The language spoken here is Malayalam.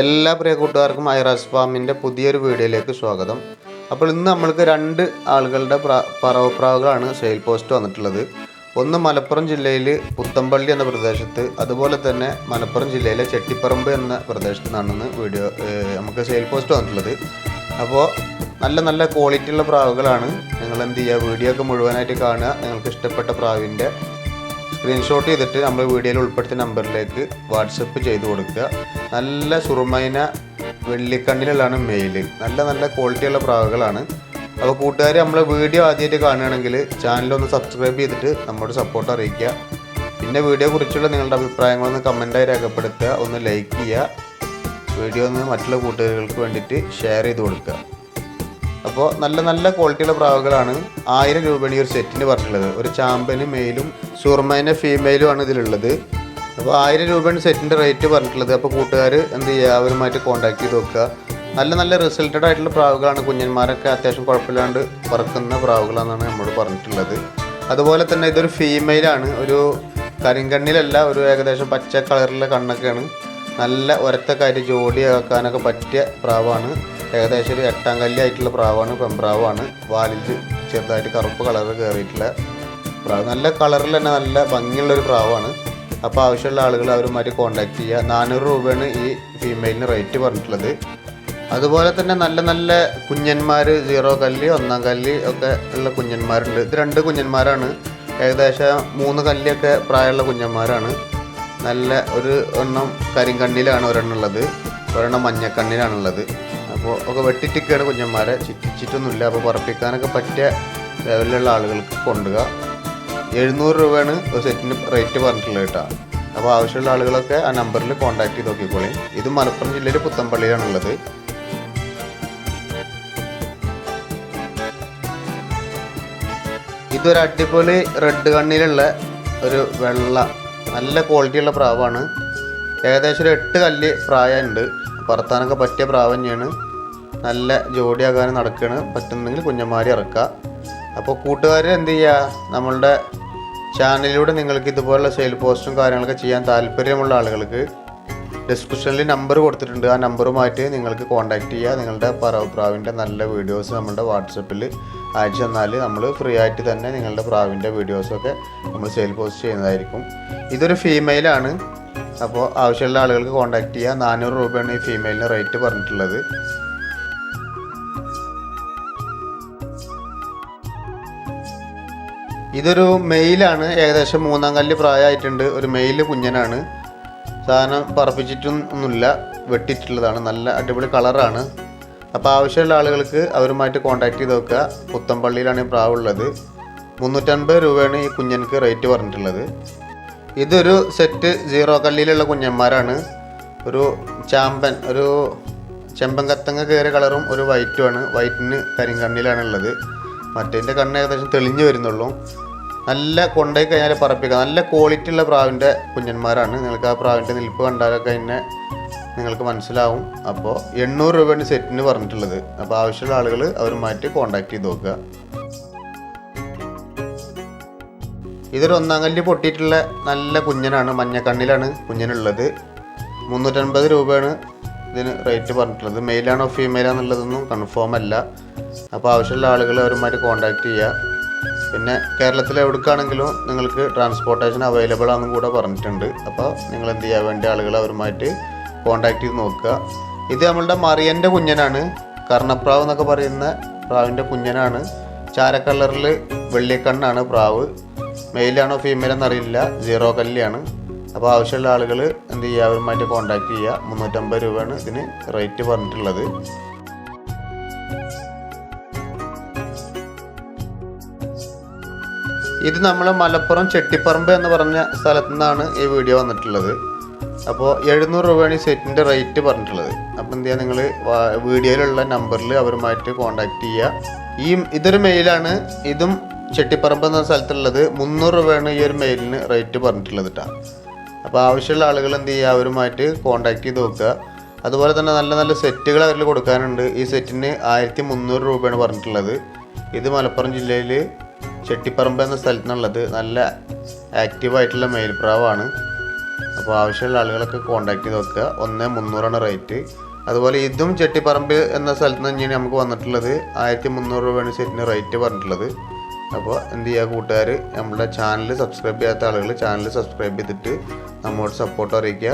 എല്ലാ പ്രിയ കൂട്ടുകാർക്കും ഐറാസ് ഫാമിന്റെ പുതിയൊരു വീഡിയോയിലേക്ക് സ്വാഗതം. അപ്പോൾ ഇന്ന് നമ്മൾക്ക് രണ്ട് ആളുകളുടെ പ്ര- പറവപ്രാവുകളാണ് സെയിൽ പോസ്റ്റ് വന്നിട്ടുള്ളത്. ഒന്ന് മലപ്പുറം ജില്ലയിൽ പുത്തമ്പള്ളി എന്ന പ്രദേശത്ത് അതുപോലെ തന്നെ മലപ്പുറം ജില്ലയിലെ ചെട്ടിപ്പറമ്പ് എന്ന പ്രദേശത്ത് നിന്നാണ് വീഡിയോ നമുക്ക് സെയിൽ പോസ്റ്റ് വന്നിട്ടുള്ളത്. അപ്പോൾ നല്ല നല്ല ക്വാളിറ്റി ഉള്ള പ്രാവുകളാണ്. നിങ്ങൾ എന്ത് ചെയ്യുക വീഡിയോ ഒക്കെ മുഴുവനായിട്ട് കാണുക. നിങ്ങൾക്ക് ഇഷ്ടപ്പെട്ട പ്രാവിന്റെ സ്ക്രീൻഷോട്ട് ചെയ്തിട്ട് നമ്മൾ വീഡിയോയിൽ ഉൾപ്പെടുത്തിയ നമ്പറിലേക്ക് വാട്സപ്പ് ചെയ്ത് കൊടുക്കുക. നല്ല സുറുമൈന വെള്ളിക്കണ്ണിലുള്ളതാണ് മെയിൽ നല്ല നല്ല ക്വാളിറ്റിയുള്ള പ്രാവുകളാണ്. അപ്പോൾ കൂട്ടുകാർ നമ്മൾ വീഡിയോ ആദ്യമായിട്ട് കാണുകയാണെങ്കിൽ ചാനലൊന്ന് സബ്സ്ക്രൈബ് ചെയ്തിട്ട് നമ്മുടെ സപ്പോർട്ട് അറിയിക്കുക. പിന്നെ വീഡിയോ കുറിച്ചുള്ള നിങ്ങളുടെ അഭിപ്രായങ്ങളൊന്ന് കമന്റായി രേഖപ്പെടുത്തുക. ഒന്ന് ലൈക്ക് ചെയ്യുക. വീഡിയോ ഒന്ന് മറ്റുള്ള കൂട്ടുകാർക്ക് വേണ്ടിയിട്ട് ഷെയർ ചെയ്ത് കൊടുക്കുക. അപ്പോൾ നല്ല നല്ല ക്വാളിറ്റിയുള്ള പ്രാവുകളാണ് ആയിരം രൂപയാണ് ഈ ഒരു സെറ്റിന് പറഞ്ഞിട്ടുള്ളത്. ഒരു ചാമ്പന് മെയിലും സുർമേനെ ഫീമെയിലും ആണ് ഇതിലുള്ളത്. അപ്പോൾ ആയിരം രൂപയാണ് സെറ്റിന്റെ റേറ്റ് പറഞ്ഞിട്ടുള്ളത്. അപ്പോൾ കൂട്ടുകാർ എന്ത് ചെയ്യുക അവരുമായിട്ട് കോൺടാക്ട് ചെയ്ത് നോക്കുക. നല്ല നല്ല റിസൾട്ടഡ് ആയിട്ടുള്ള പ്രാവുകളാണ് കുഞ്ഞന്മാരൊക്കെ അത്യാവശ്യം കുഴപ്പമില്ലാണ്ട് പറക്കുന്ന പ്രാവുകളാണെന്നാണ് നമ്മളോട് പറഞ്ഞിട്ടുള്ളത്. അതുപോലെ തന്നെ ഇതൊരു ഫീമെയിലാണ് ഒരു കരിങ്കണ്ണിലല്ല ഒരു ഏകദേശം പച്ച കളറിലെ കണ്ണൊക്കെയാണ് നല്ല ഒരത്തക്കാരി ജോഡിയാക്കാനൊക്കെ പറ്റിയ പ്രാവാണ്. ഏകദേശം ഒരു എട്ടാം കല്ലായിട്ടുള്ള പ്രാവാണ് പെമ്പ്രാവാണ് വാലിൽ ചെറുതായിട്ട് കറുപ്പ് കളർ കയറിയിട്ടുള്ള പ്രാവ്. നല്ല കളറിൽ തന്നെ നല്ല ഭംഗിയുള്ളൊരു പ്രാവാണ്. അപ്പോൾ ആവശ്യമുള്ള ആളുകൾ അവരുമായിട്ട് കോൺടാക്ട് ചെയ്യുക. നാനൂറ് രൂപയാണ് ഈ ഫീമെയിലിന് റേറ്റ് പറഞ്ഞിട്ടുള്ളത്. അതുപോലെ തന്നെ നല്ല നല്ല കുഞ്ഞന്മാർ സീറോ കല്ല് ഒന്നാം കല്ല് ഒക്കെ ഉള്ള കുഞ്ഞന്മാരുണ്ട്. ഇത് രണ്ട് കുഞ്ഞന്മാരാണ്. ഏകദേശം മൂന്ന് കല്ലിയൊക്കെ പ്രായമുള്ള കുഞ്ഞന്മാരാണ്. നല്ല ഒരു എണ്ണം കരിങ്കണ്ണിലാണ് ഒരെണ്ണം ഉള്ളത് ഒരെണ്ണം മഞ്ഞക്കണ്ണിലാണുള്ളത്. അപ്പോൾ ഒക്കെ വെട്ടിട്ടിക്കാണ് കുഞ്ഞന്മാരെ. ചിറ്റിച്ചിട്ടൊന്നുമില്ല. അപ്പോൾ പറപ്പിക്കാനൊക്കെ പറ്റിയ ലെവലിലുള്ള ആളുകൾക്ക് കൊണ്ടുക എഴുന്നൂറ് രൂപയാണ് ഒരു സെറ്റിന് റേറ്റ് പറഞ്ഞിട്ടുള്ളത് കേട്ടോ. അപ്പോൾ ആവശ്യമുള്ള ആളുകളൊക്കെ ആ നമ്പറിൽ കോൺടാക്ട് ചെയ്ത് നോക്കിക്കോളി. ഇത് മലപ്പുറം ജില്ലയിലെ പുത്തമ്പള്ളിയിലാണുള്ളത്. ഇതൊരു അടിപൊളി റെഡ് കണ്ണിലുള്ള ഒരു വെള്ള നല്ല ക്വാളിറ്റിയുള്ള പ്രാവാണ്. ഏകദേശം ഒരു എട്ട് കല്ല് പ്രായമുണ്ട്. പറത്താനൊക്കെ പറ്റിയ പ്രാവ് തന്നെയാണ്. നല്ല ജോഡിയാകാൻ നടക്കുകയാണ് പറ്റുന്നെങ്കിൽ കുഞ്ഞന്മാരെ ഇറക്കുക. അപ്പോൾ കൂട്ടുകാർ എന്ത് ചെയ്യുക നമ്മളുടെ ചാനലിലൂടെ നിങ്ങൾക്ക് ഇതുപോലുള്ള സെയിൽ പോസ്റ്റും കാര്യങ്ങളൊക്കെ ചെയ്യാൻ താല്പര്യമുള്ള ആളുകൾക്ക് ഡിസ്ക്രിപ്ഷനിൽ നമ്പർ കൊടുത്തിട്ടുണ്ട്. ആ നമ്പറുമായിട്ട് നിങ്ങൾക്ക് കോൺടാക്ട് ചെയ്യുക നിങ്ങളുടെ പറവ് പ്രാവിന്റെ നല്ല വീഡിയോസ് നമ്മുടെ വാട്സപ്പിൽ അയച്ചു തന്നാൽ നമ്മൾ ഫ്രീ ആയിട്ട് തന്നെ നിങ്ങളുടെ പ്രാവിന്റെ വീഡിയോസൊക്കെ നമ്മൾ സെയിൽ പോസ്റ്റ് ചെയ്യുന്നതായിരിക്കും. ഇതൊരു ഫീമെയിലാണ് അപ്പോൾ ആവശ്യമുള്ള ആളുകൾക്ക് കോൺടാക്ട് ചെയ്യുക നാനൂറ് രൂപയാണ് ഈ ഫീമെയിലിന് റേറ്റ് പറഞ്ഞിട്ടുള്ളത്. ഇതൊരു മെയിലാണ് ഏകദേശം മൂന്നാം കല്ല് പ്രായമായിട്ടുണ്ട്. ഒരു മെയിൽ കുഞ്ഞനാണ്. സാധനം പറപ്പിച്ചിട്ടും ഒന്നുമില്ല വെട്ടിയിട്ടുള്ളതാണ്. നല്ല അടിപൊളി കളറാണ് അപ്പോൾ ആവശ്യമുള്ള ആളുകൾക്ക് അവരുമായിട്ട് കോൺടാക്ട് ചെയ്ത് നോക്കുക. പുത്തമ്പള്ളിയിലാണ് ഈ പ്രാവുള്ളത് മുന്നൂറ്റൻപത് രൂപയാണ് ഈ കുഞ്ഞനക്ക് റേറ്റ് പറഞ്ഞിട്ടുള്ളത്. ഇതൊരു സെറ്റ് സീറോ കല്ലിലുള്ള കുഞ്ഞന്മാരാണ്. ഒരു ചാമ്പൻ ഒരു ചെമ്പൻ കത്തങ്ങ കയറിയ കളറും ഒരു വൈറ്റുമാണ് വൈറ്റിന് കരിങ്കണ്ണിലാണ് ഉള്ളത്. മറ്റേതിന്റെ കണ്ണ് ഏകദേശം തെളിഞ്ഞു വരുന്നുള്ളൂ. നല്ല കൊണ്ടുപോയി കഴിഞ്ഞാൽ പറപ്പിക്കുക നല്ല ക്വാളിറ്റി ഉള്ള പ്രാവിന്റെ കുഞ്ഞന്മാരാണ്. നിങ്ങൾക്ക് ആ പ്രാവിന്റെ നിൽപ്പ് കണ്ടാലൊക്കെ അതിനെ നിങ്ങൾക്ക് മനസ്സിലാവും. അപ്പോൾ എണ്ണൂറ് രൂപയാണ് സെറ്റിന് പറഞ്ഞിട്ടുള്ളത്. അപ്പോൾ ആവശ്യമുള്ള ആളുകൾ അവരുമായിട്ട് കോൺടാക്ട് ചെയ്ത് നോക്കുക. ഇതൊരു ഒന്നാം കല്ല് പൊട്ടിയിട്ടുള്ള നല്ല കുഞ്ഞനാണ് മഞ്ഞക്കണ്ണിലാണ് കുഞ്ഞനുള്ളത്. മുന്നൂറ്റൻപത് രൂപയാണ് ഇതിന് റേറ്റ് പറഞ്ഞിട്ടുള്ളത്. മെയിലാണോ ഫീമെയിലാണെന്നുള്ളതൊന്നും കൺഫേം അല്ല. അപ്പോൾ ആവശ്യമുള്ള ആളുകൾ അവരുമായിട്ട് കോൺടാക്റ്റ് ചെയ്യുക. പിന്നെ കേരളത്തിൽ എവിടേക്കാണെങ്കിലും നിങ്ങൾക്ക് ട്രാൻസ്പോർട്ടേഷൻ അവൈലബിൾ ആണെന്നും കൂടെ പറഞ്ഞിട്ടുണ്ട്. അപ്പോൾ നിങ്ങൾ എന്ത് ചെയ്യാൻ വേണ്ടി ആളുകൾ അവരുമായിട്ട് കോൺടാക്ട് ചെയ്ത് നോക്കുക. ഇത് നമ്മളുടെ മറിയന്റെ കുഞ്ഞനാണ്. കർണപ്രാവ് എന്നൊക്കെ പറയുന്ന പ്രാവിന്റെ കുഞ്ഞനാണ്. ചാര കളറിൽ വെള്ളിക്കണ്ണാണ് പ്രാവ്. മെയിലാണോ ഫീമെയിൽ എന്നറിയില്ല സീറോ കല്ലിയാണ് അപ്പോൾ ആവശ്യമുള്ള ആളുകൾ എന്ത് ചെയ്യുക? അവരുമായിട്ട് കോൺടാക്ട് ചെയ്യുക. മുന്നൂറ്റമ്പത് രൂപയാണ് ഇതിന് റേറ്റ് പറഞ്ഞിട്ടുള്ളത്. ഇത് നമ്മൾ മലപ്പുറം ചെട്ടിപ്പറമ്പ് എന്ന് പറഞ്ഞ സ്ഥലത്തു നിന്നാണ് ഈ വീഡിയോ വന്നിട്ടുള്ളത്. അപ്പോൾ എഴുന്നൂറ് രൂപയാണ് ഈ സെറ്റിന്റെ റേറ്റ് പറഞ്ഞിട്ടുള്ളത്. അപ്പോൾ എന്ത് ചെയ്യുക നിങ്ങൾ വീഡിയോയിലുള്ള നമ്പറിൽ അവരുമായിട്ട് കോൺടാക്ട് ചെയ്യുക ഈ ഇതൊരു മെയിലാണ് ഇതും ചെട്ടിപ്പറമ്പ് എന്ന സ്ഥലത്തുള്ളത് മുന്നൂറ് രൂപയാണ് ഈ ഒരു മെയിലിന് റേറ്റ് പറഞ്ഞിട്ടുള്ളത് കേട്ടോ അപ്പോൾ ആവശ്യമുള്ള ആളുകൾ എന്ത് ചെയ്യുക അവരുമായിട്ട് കോൺടാക്ട് ചെയ്ത് നോക്കുക. അതുപോലെ തന്നെ നല്ല നല്ല സെറ്റുകൾ അവരിൽ കൊടുക്കാനുണ്ട്. ഈ സെറ്റിന് ആയിരത്തി മുന്നൂറ് രൂപയാണ് പറഞ്ഞിട്ടുള്ളത്. ഇത് മലപ്പുറം ജില്ലയിൽ ചെട്ടിപ്പറമ്പ് എന്ന സ്ഥലത്തിനുള്ളത് നല്ല ആക്റ്റീവായിട്ടുള്ള മെയിൽ പ്രാവാണ്. അപ്പോൾ ആവശ്യമുള്ള ആളുകളൊക്കെ കോൺടാക്ട് ചെയ്ത് നോക്കുക. ഒന്ന് മുന്നൂറാണ് റേറ്റ് അതുപോലെ ഇതും ചെട്ടിപ്പറമ്പ് എന്ന സ്ഥലത്ത് നിന്ന് തന്നെയാണ് നമുക്ക് വന്നിട്ടുള്ളത് ആയിരത്തി മുന്നൂറ് രൂപയാണ് സെറ്റിന് റേറ്റ് പറഞ്ഞിട്ടുള്ളത്. അപ്പോൾ എന്ത് ചെയ്യുക കൂട്ടുകാർ നമ്മുടെ ചാനൽ സബ്സ്ക്രൈബ് ചെയ്യാത്ത ആളുകൾ ചാനൽ സബ്സ്ക്രൈബ് ചെയ്തിട്ട് നമ്മോട് സപ്പോർട്ട് അറിയിക്കുക.